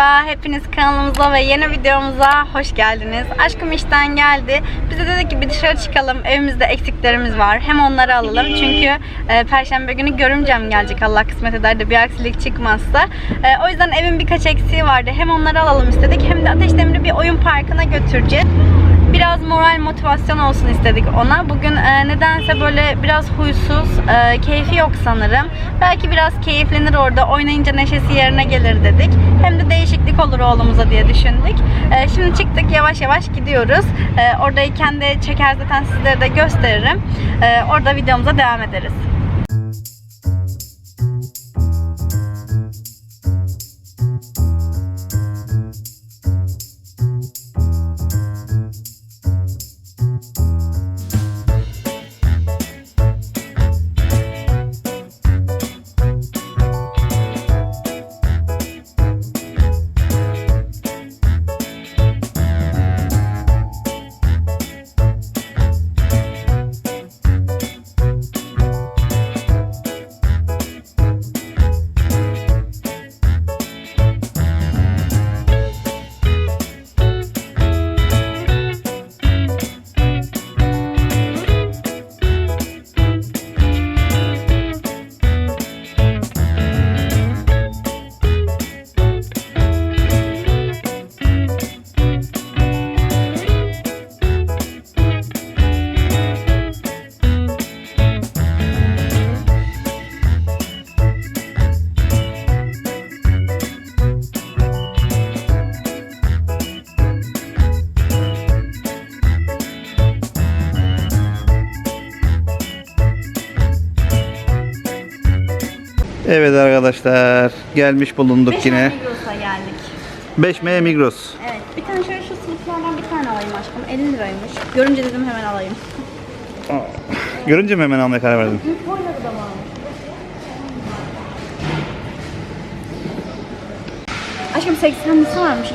Merhaba. Hepiniz kanalımıza ve yeni videomuza hoş geldiniz. Aşkım işten geldi. Bize dedi ki bir dışarı çıkalım. Evimizde eksiklerimiz var. Hem onları alalım. Çünkü e, perşembe günü görümcem gelecek. Allah kısmet eder de bir aksilik çıkmazsa. E, o yüzden evin birkaç eksiği vardı. Hem onları alalım istedik. Hem de Ateş Demir'i bir oyun parkına götüreceğiz. Biraz moral motivasyon olsun istedik ona. Bugün e, nedense böyle biraz huysuz, e, keyfi yok sanırım. Belki biraz keyiflenir orada, oynayınca neşesi yerine gelir dedik. Hem de değişiklik olur oğlumuza diye düşündük. E, şimdi çıktık, yavaş yavaş gidiyoruz. E, oradayken de çeker zaten sizlere de gösteririm. E, orada videomuza devam ederiz. Evet arkadaşlar gelmiş bulunduk Beş yine. Migros'a geldik. 5M Migros. Evet, bir tane şöyle şu sınıflardan bir tane alayım aşkım. 50 liraymış. Görünce dedim hemen alayım. Görünce mi hemen almaya karar verdin? Boyları da varmış. Aşkım 80'lisi varmış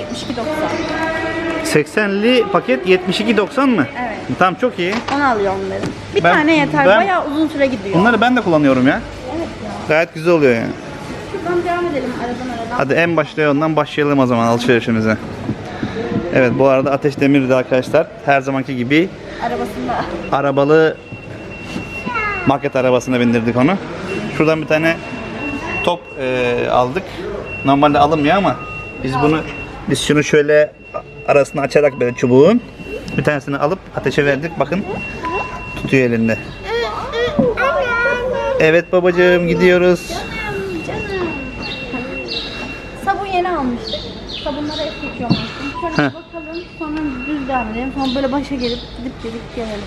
72.90. 80'li paket 72.90 mı? Evet. Tamam çok iyi. Onu alıyorum dedim. Bir Ben- tane yeter. ben- Bayağı uzun süre gidiyor. Onları ben de kullanıyorum ya. Gayet güzel oluyor yani. Şuradan devam edelim aradan aradan. Hadi en başta ondan başlayalım o zaman alışverişimize. Evet bu arada Ateş Demir'de arkadaşlar her zamanki gibi Arabasında. arabalı market arabasına bindirdik onu. Şuradan bir tane top e, aldık. Normalde alınmıyor ama biz bunu biz şunu şöyle arasını açarak böyle çubuğun bir tanesini alıp ateşe verdik. Bakın tutuyor elinde. Evet babacığım gidiyoruz. Canım. Sabun yeni almıştık. Sabunları hep yıkıyorum aşkım. Şöyle Heh. bakalım. Sonra düz devam edelim. Sonra böyle başa gelip gidip gidip gelelim.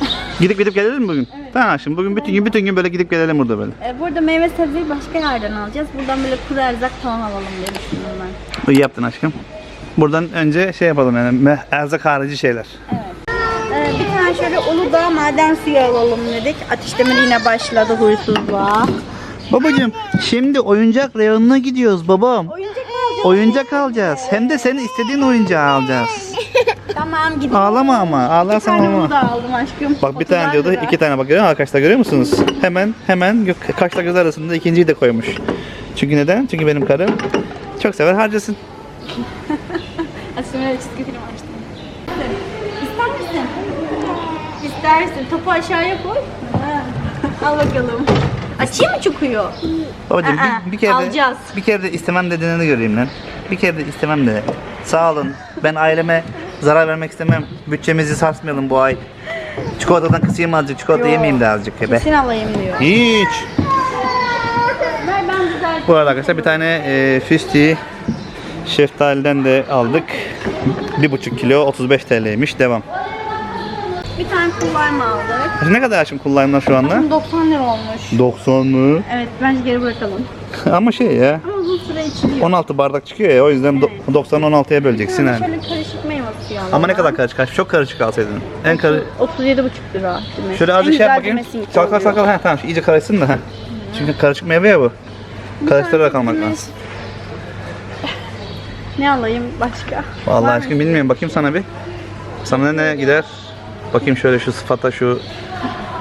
Gidip gidip gelelim mi bugün? Tamam şimdi bugün bütün gün bütün gün böyle gidip gelelim burada böyle. Ee, burada meyve sebzeyi başka yerden alacağız. Buradan böyle kuru erzak falan alalım diye düşündüm ben. İyi yaptın aşkım. Buradan önce şey yapalım yani me- erzak harici şeyler. Ee, bir tane şöyle Uludağ maden suyu alalım dedik. Ateş Demir yine başladı huysuzluğa. Babacığım şimdi oyuncak reyonuna gidiyoruz babam. Oyuncak alacağız. Oyuncak alacağız. Hem de senin istediğin oyuncağı alacağız. Tamam gidelim. Ağlama ama. Bir Ağlarsan tane olmaz. Uludağ aldım aşkım. Bak bir 30 tane diyordu, lira. iki tane bak görüyor musun arkadaşlar görüyor musunuz? Hemen hemen gö- kaşla göz arasında ikinciyi de koymuş. Çünkü neden? Çünkü benim karım çok sever harcasın. Aslında çizgi film İstersin. Topu aşağıya koy. Ha. Al bakalım. Açayım mı çukuyu? Babacığım Aa, bir, bir kere de, alacağız. bir kere de istemem dediğini göreyim lan. Bir kere de istemem de. Sağ olun. Ben aileme zarar vermek istemem. Bütçemizi sarsmayalım bu ay. Çikolatadan kısayım azıcık. Çikolata Yo. yemeyeyim de azıcık be. Kesin alayım diyor. Hiç. Ver ben güzel. Bu arada arkadaşlar bir tane e, füsti şeftaliden de aldık. 1,5 kilo 35 TL'ymiş. Devam. Bir tane kullanma aldık. Ne kadar şimdi kullanımlar şu anda? Şimdi 90 lira olmuş. 90 mı? Evet bence geri bırakalım. Ama şey ya. Ama uzun süre içiliyor. 16 bardak çıkıyor ya o yüzden do- 90 16'ya böleceksin Yani yani. şöyle karışık meyve suyu alalım. Ama ne kadar karışık karışık çok karışık alsaydın. En karı 37,5 lira. demek. Şöyle azıcık şey yap bakayım. oluyor. kalk. Ha tamam iyice karışsın da. ha. Çünkü karışık meyve ya bu. Karıştırarak almak lazım. Ne alayım başka? Vallahi aşkım bilmiyorum bakayım sana bir. Sana ne gider? Bakayım şöyle şu sıfata şu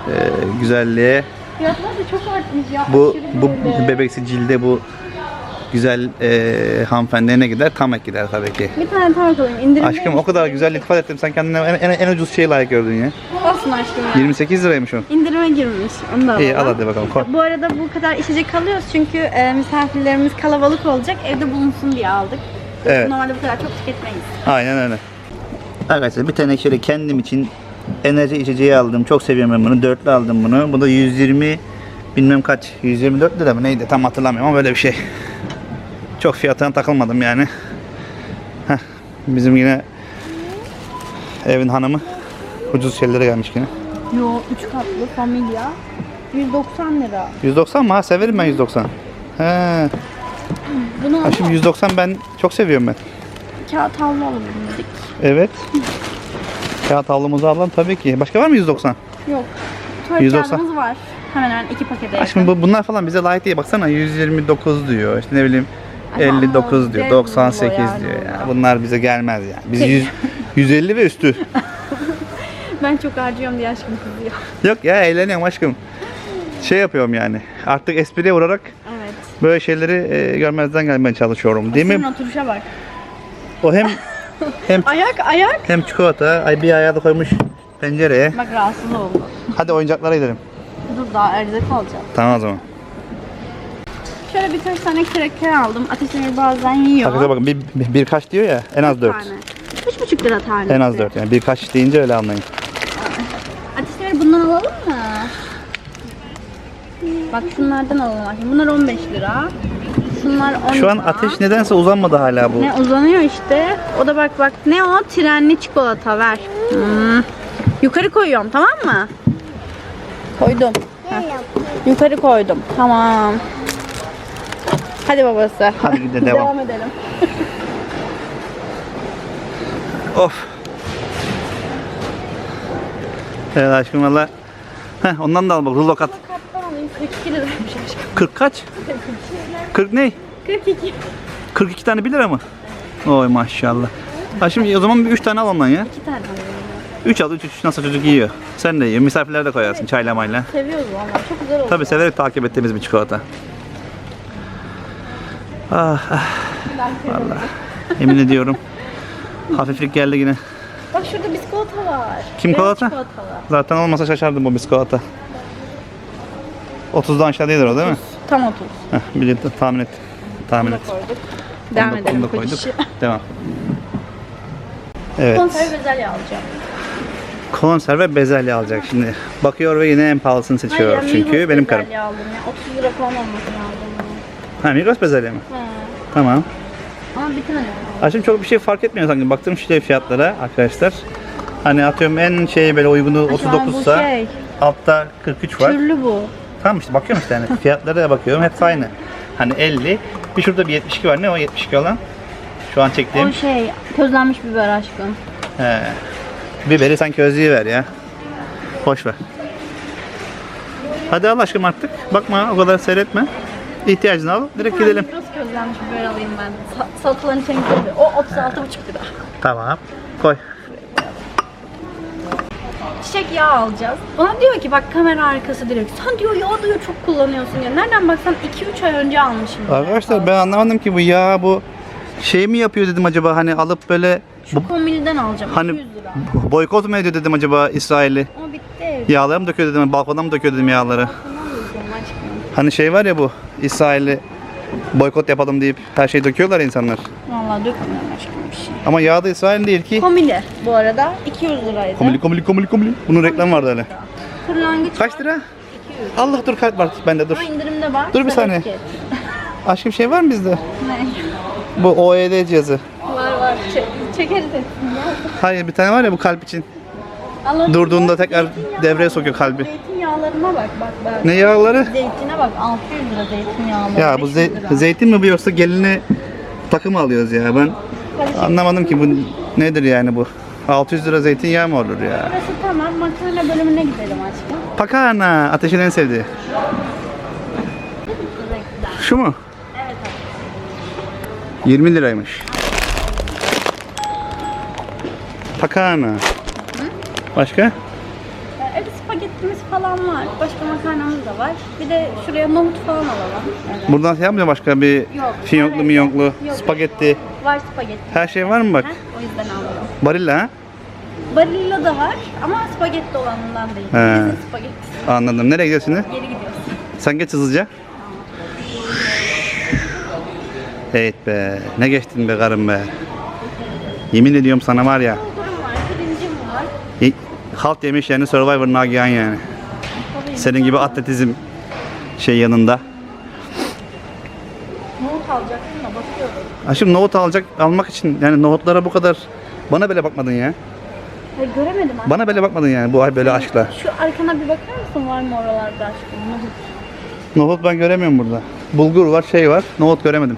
e, güzelliğe. Fiyatlar da çok artmış ya. Bu bu böyle. bebeksi cilde bu güzel e, hanımefendiye ne gider? Tamek gider tabii ki. Bir tane tam alayım. İndirim Aşkım o kadar güzel iltifat ettim. Sen kendine en, en, en ucuz şeyi layık gördün ya. Olsun aşkım ya. 28 liraymış o. İndirime girmiş. Onu da alalım. İyi al hadi bakalım. Koy. Bu arada bu kadar içecek alıyoruz çünkü e, misafirlerimiz kalabalık olacak. Evde bulunsun diye aldık. Evet. Normalde bu kadar çok tüketmeyiz. Aynen öyle. Arkadaşlar bir tane şöyle kendim için enerji içeceği aldım. Çok seviyorum ben bunu. Dörtlü aldım bunu. Bu da 120 bilmem kaç. 124 lira mı neydi tam hatırlamıyorum ama böyle bir şey. Çok fiyatına takılmadım yani. Heh, bizim yine evin hanımı ucuz şeylere gelmiş yine. Yo 3 katlı familya. 190 lira. 190 mı? Ha severim ben 190. He. Bunu Ha, şimdi 190 ben çok seviyorum ben. kağıt havlu alalım dedik. Evet. Kağıt havlumuzu alalım tabii ki. Başka var mı 190? Yok. Tuvalet 190. kağıdımız var. Hemen hemen iki pakete yakın. Şimdi bu, bunlar falan bize layık değil. Baksana 129 diyor. İşte ne bileyim Ama 59 diyor. dev 98 bu yani diyor. bunlar. Yani bunlar bize gelmez yani. Biz 100, 150 ve üstü. Ben çok harcıyorum diye aşkım kızıyor. Yok ya eğleniyorum aşkım. Şey yapıyorum yani. Artık espriye vurarak Evet. böyle şeyleri e, görmezden gelmeye çalışıyorum. Değil Senin mi? oturuşa bak. O hem hem Ayak ayak. hem çikolata, ay bir ayağı da koymuş pencereye. Bak rahatsız oldu. Hadi oyuncaklara gidelim. Dur daha erzak alacağım. Tamam o zaman. Şöyle birkaç tane kraker aldım. Ateş Emir bazen yiyor. Sakıza bakın bir, bir- birkaç diyor ya en az 4. Tane. Üç buçuk lira tanesi. En az 4 yani birkaç deyince öyle anlayın. Ateş Emir bundan alalım mı? Bak şunlardan alalım. Bunlar 15 lira. Şunlar 10 Şu an ateş nedense uzanmadı hala bu. Ne uzanıyor işte. O da bak bak ne o? Trenli çikolata ver. Hmm. Yukarı koyuyorum tamam mı? Koydum. Heh. Yukarı koydum. Tamam. Hadi babası. Hadi gidelim devam. Devam edelim. Of. Evet aşkım valla. Ondan da al bak rulo kat. Karttan alayım. 42 liraymış aşkım. 40 kaç? 40 ne? 42. 42 tane 1 lira mı? Oy maşallah. Ha şimdi o zaman bir 3 tane al ondan ya. 2 tane alayım. 3 al 3 3 nasıl çocuk yiyor. Sen de yiyor. Misafirler de koyarsın çayla mayla. Seviyoruz valla. Çok güzel oldu. Tabi severek takip ettiğimiz bir çikolata. Ah, ah valla. Emin ediyorum. Hafiflik geldi yine. Bak şurada biskolata var. Kim Beyaz kolata? çikolatalı. Zaten olmasa şaşardım bu biskolata. 30'dan aşağı değildir o değil mi? Tam 30. Heh, bir de tahmin et. Tahmin et. koyduk. Onu Devam da- edelim. onu da koyduk. Devam. Evet. Konserve bezelye alacağım. Konserve bezelye alacak şimdi. Bakıyor ve yine en pahalısını seçiyor. Hayır, Çünkü Migros benim karım. bezelye aldım ya. 30 lira falan olması lazım. Ha Migros bezelye mi? Ha. Tamam. Ama bir tane. Aşkım çok bir şey fark etmiyor sanki. Baktım şey fiyatlara arkadaşlar. Hani atıyorum en şey böyle uygunu Şu an 39 bu sa şey. altta 43 var. Türlü bu. Tamam işte bakıyorum işte yani fiyatlara da bakıyorum hepsi aynı. Hani 50. Bir şurada bir 72 var. Ne o 72 olan? Şu an çektiğim. O şey közlenmiş biber aşkım. He. Biberi sanki özlüğü ver ya. Boş ver. Hadi al aşkım artık. Bakma o kadar seyretme. İhtiyacını al. Direkt gidelim. Migros közlenmiş biber alayım ben. Sa- içine gidiyor. O 36,5 lira. Tamam. Koy. Çiçek yağı alacağız. Bana diyor ki bak kamera arkası direkt. Sen diyor yağ diyor çok kullanıyorsun ya. Nereden baksan 2-3 ay önce almışım. Arkadaşlar ben anlamadım ki bu ya bu şey mi yapıyor dedim acaba hani alıp böyle bu, Şu komilden alacağım. hani 200 lira. boykot mu ediyor dedim acaba İsrail'i? Ama bitti. Yağları mı döküyor dedim, balkona mı döküyor dedim yağları. Tamam diyorum aşkım. Hani şey var ya bu İsrail'i boykot yapalım deyip her şeyi döküyorlar insanlar. Vallahi dökmüyorum aşkım bir şey. Ama yağ da İsrail değil ki. Komili bu arada 200 liraydı. Komili komili komili komili. Bunun reklamı vardı öyle. Kırlangıç Kaç var, lira? 200. Allah dur kalp var bende dur. Ama indirimde var. Dur bir saniye. etiket. Aşkım şey var mı bizde? Ne? Bu OED cihazı. Var var. Çe- çekeriz hepsini. Hayır bir tane var ya bu kalp için. Allah'ım, Durduğunda tekrar devreye sokuyor kalbi. Zeytinyağlarına bak bak bak. Ne yağları? Zeytine bak 600 lira zeytinyağları. Ya bu 500 ze- lira. zeytin mi bu yoksa geline takım alıyoruz ya ben anlamadım ki bu nedir yani bu 600 lira zeytinyağı mı olur ya Burası tamam. Makarna bölümüne gidelim aşkım. Pakana ateşin en sevdiği Renkler. şu mu? Evet abi. 20 liraymış Pakana Başka? Falan var. Başka makarnamız da var. Bir de şuraya nohut falan alalım. Evet. Buradan şey yapmıyor başka bir Yok, fiyonklu miyonklu, yok. spagetti. Var spagetti. Her şey var mı bak? Heh, o yüzden aldım. Barilla ha? Barilla da var ama spagetti olanından değil. He. Bizim spagettisi. Anladım. Nereye gidiyorsun şimdi? Geri gidiyoruz. Sen geç hızlıca. Evet be. Ne geçtin be karım be. Yemin ediyorum sana var ya. Bulgurum var, pirincim var. y- Halt yemiş yani Survivor Nagihan yani. Senin gibi atletizm şey yanında. Nohut alacaktım da bakıyorum. Aşkım nohut alacak almak için yani nohutlara bu kadar bana bile bakmadın ya. Hayır göremedim. Bana bile bakmadın yani bu ay böyle aşkla. Şu arkana bir bakar mısın var mı oralarda aşkım? Nohut. Nohut ben göremiyorum burada. Bulgur var, şey var. Nohut göremedim.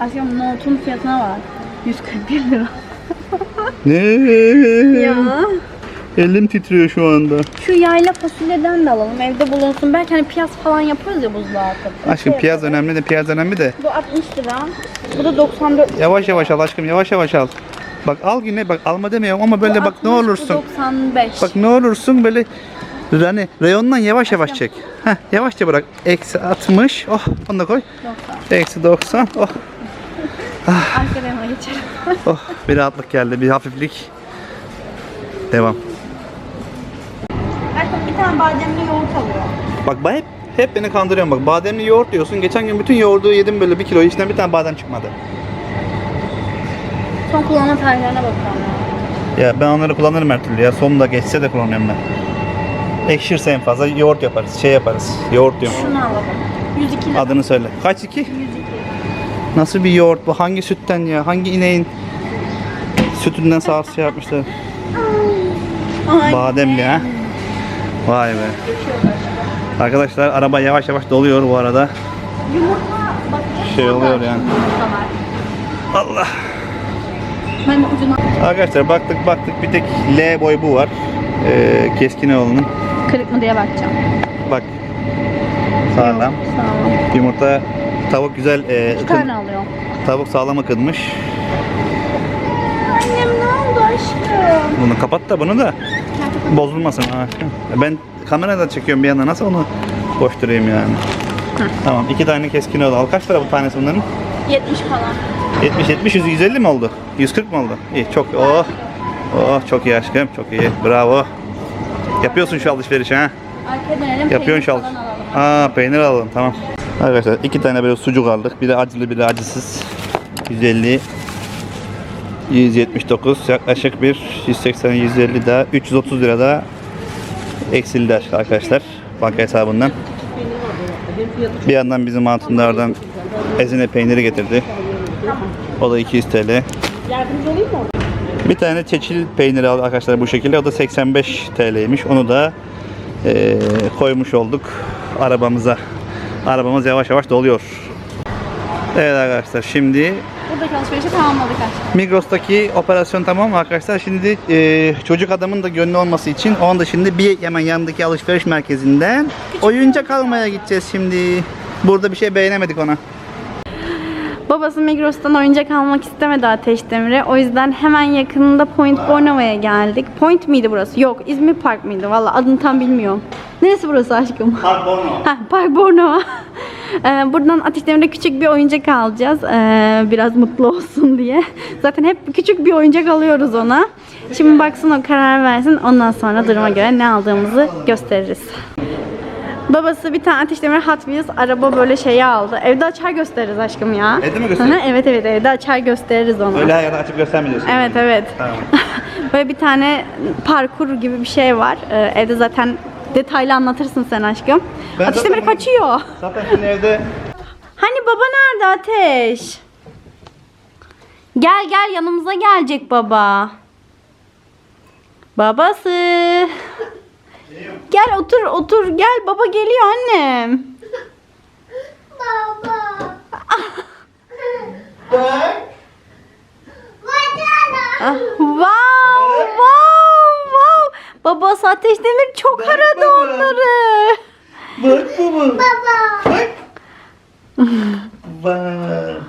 Aşkım nohutun fiyatına var. 141 lira. Ne? Ya. Elim titriyor şu anda. Şu yayla fasulyeden de alalım. Evde bulunsun. Belki hani piyaz falan yaparız ya buzluğa atıp. Aşkım Şey piyaz önemli de piyaz önemli de. Bu 60 lira. Bu da 94 lira. Yavaş yavaş al aşkım yavaş yavaş al. Bak al yine bak alma demiyorum ama böyle Bu bak ne 60, bu olursun. 95. Bak ne olursun böyle hani reyondan yavaş yavaş çek. Heh yavaşça bırak. Eksi 60. Oh onu da koy. 90. Eksi 90. Oh Arka reyona geçelim. oh bir rahatlık geldi bir hafiflik. Devam. Tane bademli yoğurt alıyor. Bak ben hep hep beni kandırıyorsun bak. Bademli yoğurt diyorsun. Geçen gün bütün yoğurdu yedim böyle bir kilo. içinden bir tane badem çıkmadı. Son kullanma tarihlerine bakalım. Ya ben onları kullanırım her türlü ya. Sonunda geçse de kullanıyorum ben. Ekşirse en fazla yoğurt yaparız. Şey yaparız. Yoğurt diyorum. Şunu alalım. 102 lira. Adını söyle. Kaç iki? 102. Nasıl bir yoğurt bu? Hangi sütten ya? Hangi ineğin sütünden sağlık şey yapmışlar? Bademli ha? Vay be. Arkadaşlar araba yavaş yavaş doluyor bu arada. Yumurta bak. Şey oluyor yani. Allah. Ben ucuna Arkadaşlar baktık baktık bir tek L boy bu var. Ee, Keskinoğlu'nun. kırık mı diye bakacağım. Bak. Sağlam. Sağ ol. Yumurta tavuk güzel e, İki tane alıyorum. tavuk sağlam ıkınmış. Annem ne oldu aşkım? Bunu kapat da bunu da bozulmasın ha. Ben kamerada çekiyorum bir yandan nasıl onu boş durayım yani. Tamam iki tane keskin oldu. Al kaç lira bu tanesi bunların? 70 falan. 70 70 100 150 mi oldu? 140 mı oldu? İyi çok oh. Oh çok iyi aşkım çok iyi. Bravo. Yapıyorsun şu alışverişi ha. Arkaya dönelim. Yapıyorsun peynir şu falan alış. alalım. Aa peynir alalım tamam. Arkadaşlar iki tane böyle sucuk aldık. Biri acılı biri acısız. 150 179 yaklaşık bir 180 150 daha 330 lira da eksildi arkadaşlar banka hesabından. Bir yandan bizim hatunlardan ezine peyniri getirdi. O da 200 TL. Bir tane çeçil peyniri aldı arkadaşlar bu şekilde. O da 85 TL'ymiş. Onu da eee, koymuş olduk arabamıza. Arabamız yavaş yavaş doluyor. Evet arkadaşlar şimdi Buradaki alışverişi tamamladık aşkım. Migros'taki operasyon tamam mı arkadaşlar? Şimdi eee, çocuk adamın da gönlü olması için onun da şimdi bir hemen yanındaki alışveriş merkezinden oyuncak almaya gideceğiz şimdi. Burada bir şey beğenemedik ona. Babası Migros'tan oyuncak almak istemedi Ateş Demir'e. O yüzden hemen yakınında Point Bornova'ya geldik. Point miydi burası? Yok, İzmir Park mıydı? Valla adını tam bilmiyorum. Neresi burası aşkım? Heh, Park Bornova. Ee, buradan Ateş Demir'e küçük bir oyuncak alacağız. Ee, biraz mutlu olsun diye. Zaten hep küçük bir oyuncak alıyoruz ona. Şimdi baksın o karar versin. Ondan sonra duruma göre ne aldığımızı gösteririz. Babası bir tane Ateş Demir Hot Wheels araba böyle şeyi aldı. Evde açar gösteririz aşkım ya. Evde mi gösteririz? Hı hı, evet evet evde açar gösteririz onu. Öyle her yerden açıp göstermeyeceksin. Evet evet. Tamam. böyle bir tane parkur gibi bir şey var. Ee, evde zaten detaylı anlatırsın sen aşkım. Ben Ateş zaten kaçıyor. Zaten şimdi evde Hani baba nerede Ateş? Gel gel yanımıza gelecek baba. Babası. Gel otur otur gel baba geliyor annem. Baba. Ah, wow wow wow. Babası Ateş Demir çok aradı baba. onları. Bak baba. Baba. Bak. Bak.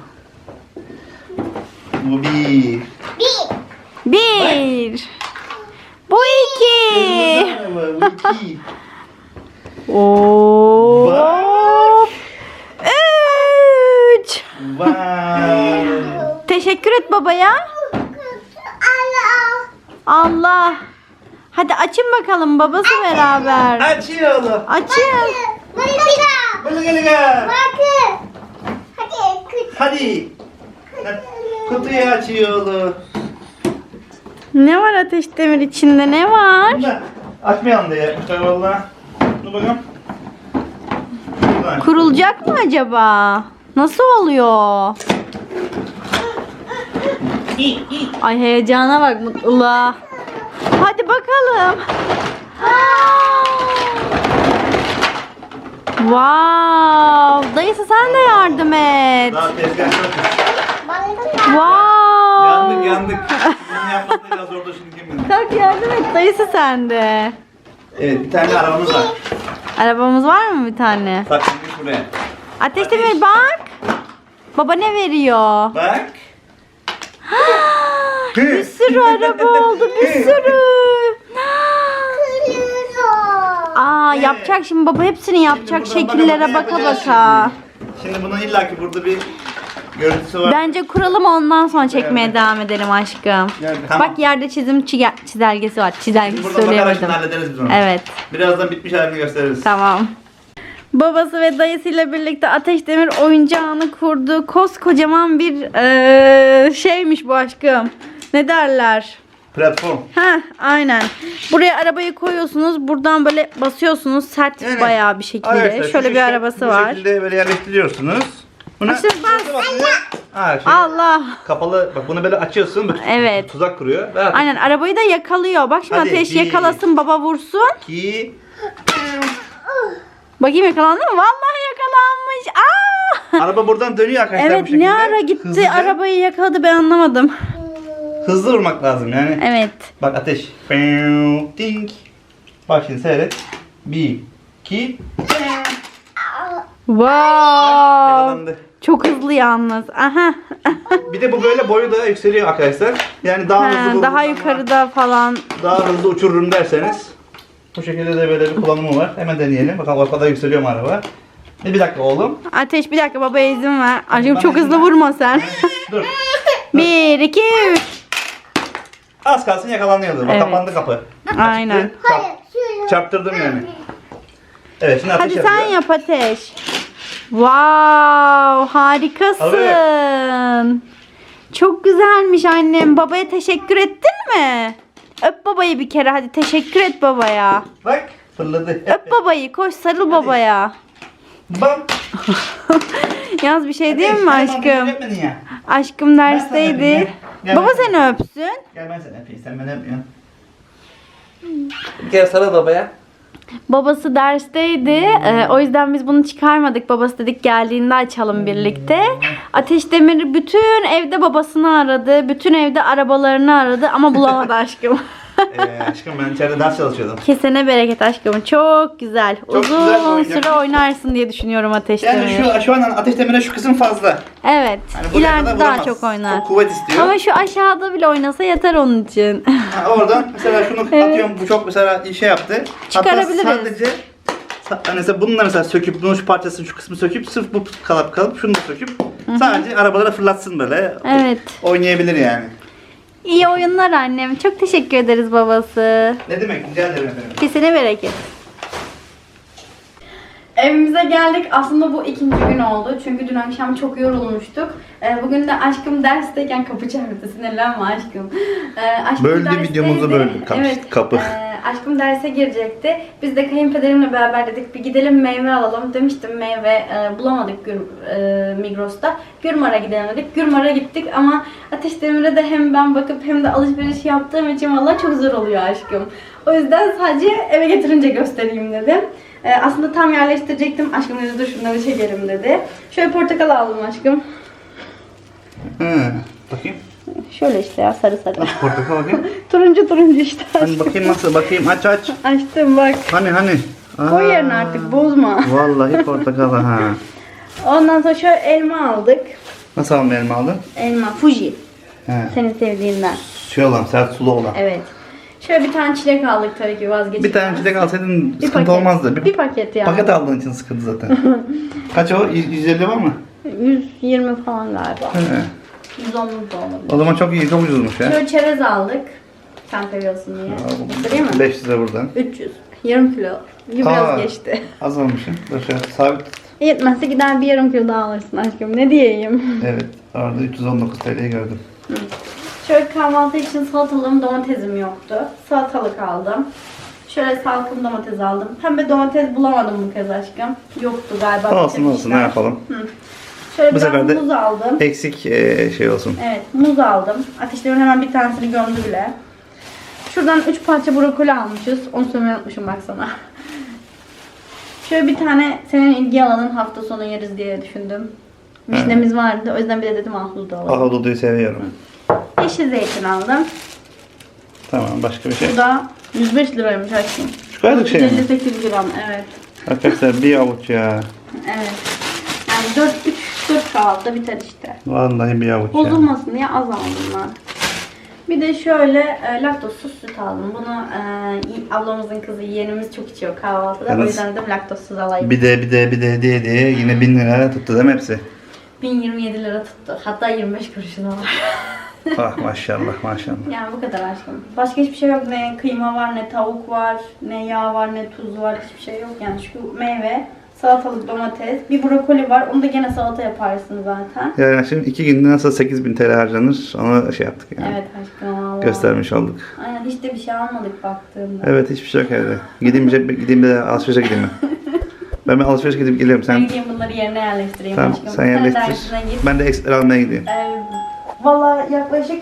Bu bir. Bir. Bir. Bu iki. Bak et babaya. Allah. Hadi açın bakalım babası beraber. Açıyor. Açın. Böyle gel gel. Hadi. Kutuyu açıyor oğlum. Ne var ateş demir içinde ne var? Bunda açmayalım diye yapmışlar valla. Dur bakalım. Buradan. Kurulacak mı acaba? Nasıl oluyor? Ay heyecana bak mutluluğa. Hadi bakalım. Wow. Dayısı sen de yardım et. Daha tezgah yok. Wow. Yandık yandık. Bunu yapmak da biraz zor da şimdi kim bilir. Kalk yardım et dayısı sende. Evet bir tane arabamız var. Arabamız var mı bir tane? Bak şimdi şuraya. Ateş Demir bak. Baba ne veriyor? Bak. Bir sürü araba oldu bir sürü. Aa yapacak şimdi baba hepsini yapacak Şimdi buradan şekillere baka baka baka. Şimdi. Şimdi bunun illaki burada bir görüntüsü var. Bence kuralım ondan sonra çekmeye Evet. devam edelim aşkım. Yani tamam. Bak yerde çizim çize- çizelgesi var. Çizelgesi Burada bakarak şimdi söyleyemedim. hallederiz biz onu. Evet. Birazdan bitmiş halini gösteririz. Tamam. Babası ve dayısıyla birlikte Ateş Demir oyuncağını kurdu. Koskocaman bir eee, şeymiş bu aşkım. Ne derler? Platform. Ha, aynen. Buraya arabayı koyuyorsunuz. Buradan böyle basıyorsunuz. Sert Yani bayağı bir şekilde. arkadaşlar, şu Şöyle bir şekilde- arabası bu var. şekilde böyle yerleştiriyorsunuz. Buna Açın bas. Ha, şey, Allah. kapalı bak bunu böyle açıyorsun böyle Evet. tuzak kuruyor. Ve Aynen arabayı da yakalıyor. Bak şimdi Hadi, ateş bir. yakalasın baba vursun. ki Bakayım yakalandı mı? Vallahi yakalanmış. Aa! araba buradan dönüyor arkadaşlar bu Evet şekilde. ne ara gitti Hızlıca- arabayı yakaladı ben anlamadım. Hızlı vurmak lazım yani. Evet. Bak ateş. Ding. Bak şimdi seyret. Bir, iki, Wow. yakalandı. Çok hızlı yalnız. Aha. Bir de bu böyle boyu da yükseliyor arkadaşlar. Yani daha hızlı Ha, vururum daha ama yukarıda falan. Daha hızlı uçururum derseniz bu şekilde de böyle bir kullanımı var. Hemen deneyelim. Bakalım o kadar yükseliyor mu araba? E bir dakika oğlum. Ateş bir dakika babaya izin ver. Aşkım Bana çok hızlı ver. vurma sen. Dur. bir, iki, üç. Az kalsın yakalanıyordu. Bak Evet. kapandı kapı. Aynen. Çarp- çarptırdım yani. Evet şimdi ateş Hadi sen yapıyor. yap Ateş. Wow, harikasın. Çok güzelmiş annem. Babaya teşekkür ettin mi? Öp babayı bir kere hadi teşekkür et babaya. Bak fırladı. Öp babayı koş sarıl babaya. Bak. Yaz bir şey değil mi Ateş, sen bana aşkım? şey ya. Aşkım sana dersteydi. öpeyim, gel. Gel Baba ben- seni öpsün. Gel ben seni öpeyim. Sen beni öpmüyorsun. Bir kere sarıl babaya. Babası dersteydi. Ee, o yüzden biz bunu çıkarmadık. Babası dedik geldiğinde açalım birlikte. Ateş Demir bütün evde babasını aradı. Bütün evde arabalarını aradı ama bulamadı aşkım. Ee, aşkım ben içeride ders çalışıyordum. Kesene bereket aşkım. Çok güzel. Çok Uzun güzel süre oynarsın diye düşünüyorum Ateş Yani Demir. şu, şu an ateş demire şu kısım fazla. Evet. Kadar İleride daha çok oynar. Çok kuvvet istiyor. Ama şu aşağıda bile oynasa yeter onun için. Ha, oradan mesela şunu Evet. atıyorum bu çok mesela şey yaptı. Çıkarabiliriz. Hatta sadece sa- hani mesela bununla mesela söküp bunun şu parçasını şu kısmı söküp sırf bu kalıp kalıp şunu da söküp sadece arabalara fırlatsın böyle. evet. Oynayabilir yani. İyi oyunlar annem. Çok teşekkür ederiz babası. Ne demek rica ederim efendim. Kesine bereket. Evimize geldik. Aslında bu ikinci gün oldu. Çünkü dün akşam çok yorulmuştuk. Ee, bugün de aşkım dersteyken kapı çarptı. Sinirlenme aşkım. Ee, aşkım Böldü dersteydi. videomuzu böldü. Kapı- Evet. kapı. Ee, aşkım derse girecekti. Biz de kayınpederimle beraber dedik bir gidelim meyve alalım. Demiştim meyve e, bulamadık Gür, e, Migros'ta. Gürmar'a gidelim dedik. Gürmar'a gittik ama Ateş Demir'e de hem ben bakıp hem de alışveriş yaptığım için valla çok zor oluyor aşkım. O yüzden sadece eve getirince göstereyim dedim. Ee, aslında tam yerleştirecektim. Aşkım dedi dur şunları çekelim dedi. Şöyle portakal aldım aşkım. Hı. Bakayım. Şöyle işte ya sarı sarı. Portakal bakayım. turuncu turuncu işte. Hani bakayım nasıl bakayım aç aç. Açtım bak. Hani hani. Koy Aa, yerine artık bozma. Vallahi portakal ha. Ondan sonra şöyle elma aldık. Nasıl alma elma aldın? Elma Fuji. He. Senin sevdiğinden. Şey olan sert sulu olan. Evet. Şöyle bir tane çilek aldık tabii ki vazgeçilmez. Bir tane çilek alsaydın Bir sıkıntı paket. olmazdı. Bir, Bir paket yani. paket aldığın için sıkıntı zaten. Kaç o? 150 var mı? 120 falan galiba. He. 110'luk da olabilir. O zaman çok iyi, çok ucuzmuş ya. Şöyle çerez aldık. Sen seviyorsun diye. Değil mi? 500 lira buradan. 300. Yarım kilo. Bir biraz Aa, geçti. Az almışım. Dur şöyle sabit. Yetmezse gider bir yarım kilo daha alırsın aşkım. Ne diyeyim? Evet. Orada 319 TL'yi gördüm. Şöyle kahvaltı için salatalığım domatesim yoktu. Salatalık aldım. Şöyle salkım domates aldım. Pembe domates bulamadım bu kez aşkım. Yoktu galiba. Olsun olsun ne yapalım. Şöyle Bu biraz sefer de- muz aldım. Eksik e, şey olsun. Evet muz aldım. Ateşlerin hemen bir tanesini gömdü bile. Şuradan 3 parça brokoli almışız. Onu söylemeyi unutmuşum baksana. Şöyle bir tane senin ilgi alanın hafta sonu yeriz diye düşündüm. Vişnemiz vardı. O yüzden bir de dedim ahududu alalım. Ahududuyu seviyorum. Yeşil zeytin aldım. Tamam başka bir şey. Bu da 105 liraymış aşkım. Şu kadarlık şey mi? 58 gram evet. Arkadaşlar bir avuç ya. Evet. Yani 4 3 4 kahvaltıda biter işte. Vallahi bir avuç ya. Bozulmasın diye az aldım ben. Bir de şöyle e, laktozsuz süt aldım. Bunu e, ablamızın kızı yeğenimiz çok içiyor kahvaltıda. O Yalnız- yüzden dedim laktozsuz alayım. Bir de bir de bir de diye diye yine 1000 lira tuttu değil mi hepsi? 1027 lira tuttu. Hatta 25 kuruşuna var. ah maşallah maşallah. yani bu kadar aşkım. Başka hiçbir şey yok. Ne kıyma var, ne tavuk var, ne yağ var, ne tuz var. Hiçbir şey yok. Yani şu meyve, salatalık, domates, bir brokoli var. Onu da gene salata yaparsın zaten. Yani şimdi iki günde nasıl 8000 TL harcanır onu şey yaptık yani. Evet aşkım. Göstermiş olduk. Aynen hiç de bir şey almadık baktığımda. Evet hiçbir şey yok evde. Gideyim bir, gideyim de alışverişe gideyim ben. Ben bir alışveriş gidip geliyorum Ben sen. gideyim bunları yerine yerleştireyim Tamam aşkım. sen yerleştir. dersine git. Ben de ekstra almaya gideyim. Ee, Valla yaklaşık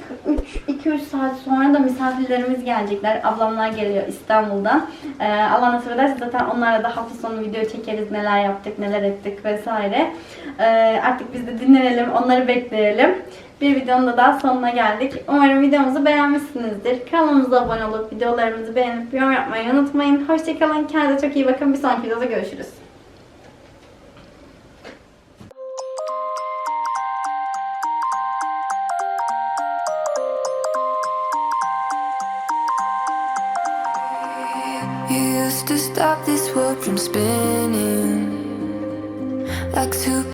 2-3 saat sonra da misafirlerimiz gelecekler. Ablamlar geliyor İstanbul'dan. Ee, Allah nasip ederse zaten onlarla da hafta sonu video çekeriz. Neler yaptık, neler ettik vesaire. Ee, artık biz de dinlenelim, onları bekleyelim. Bir videonun da daha sonuna geldik. Umarım videomuzu beğenmişsinizdir. Kanalımıza abone olup videolarımızı beğenip yorum yapmayı unutmayın. Hoşçakalın. Kendinize çok iyi bakın. Bir sonraki videoda görüşürüz. From spinning. Like two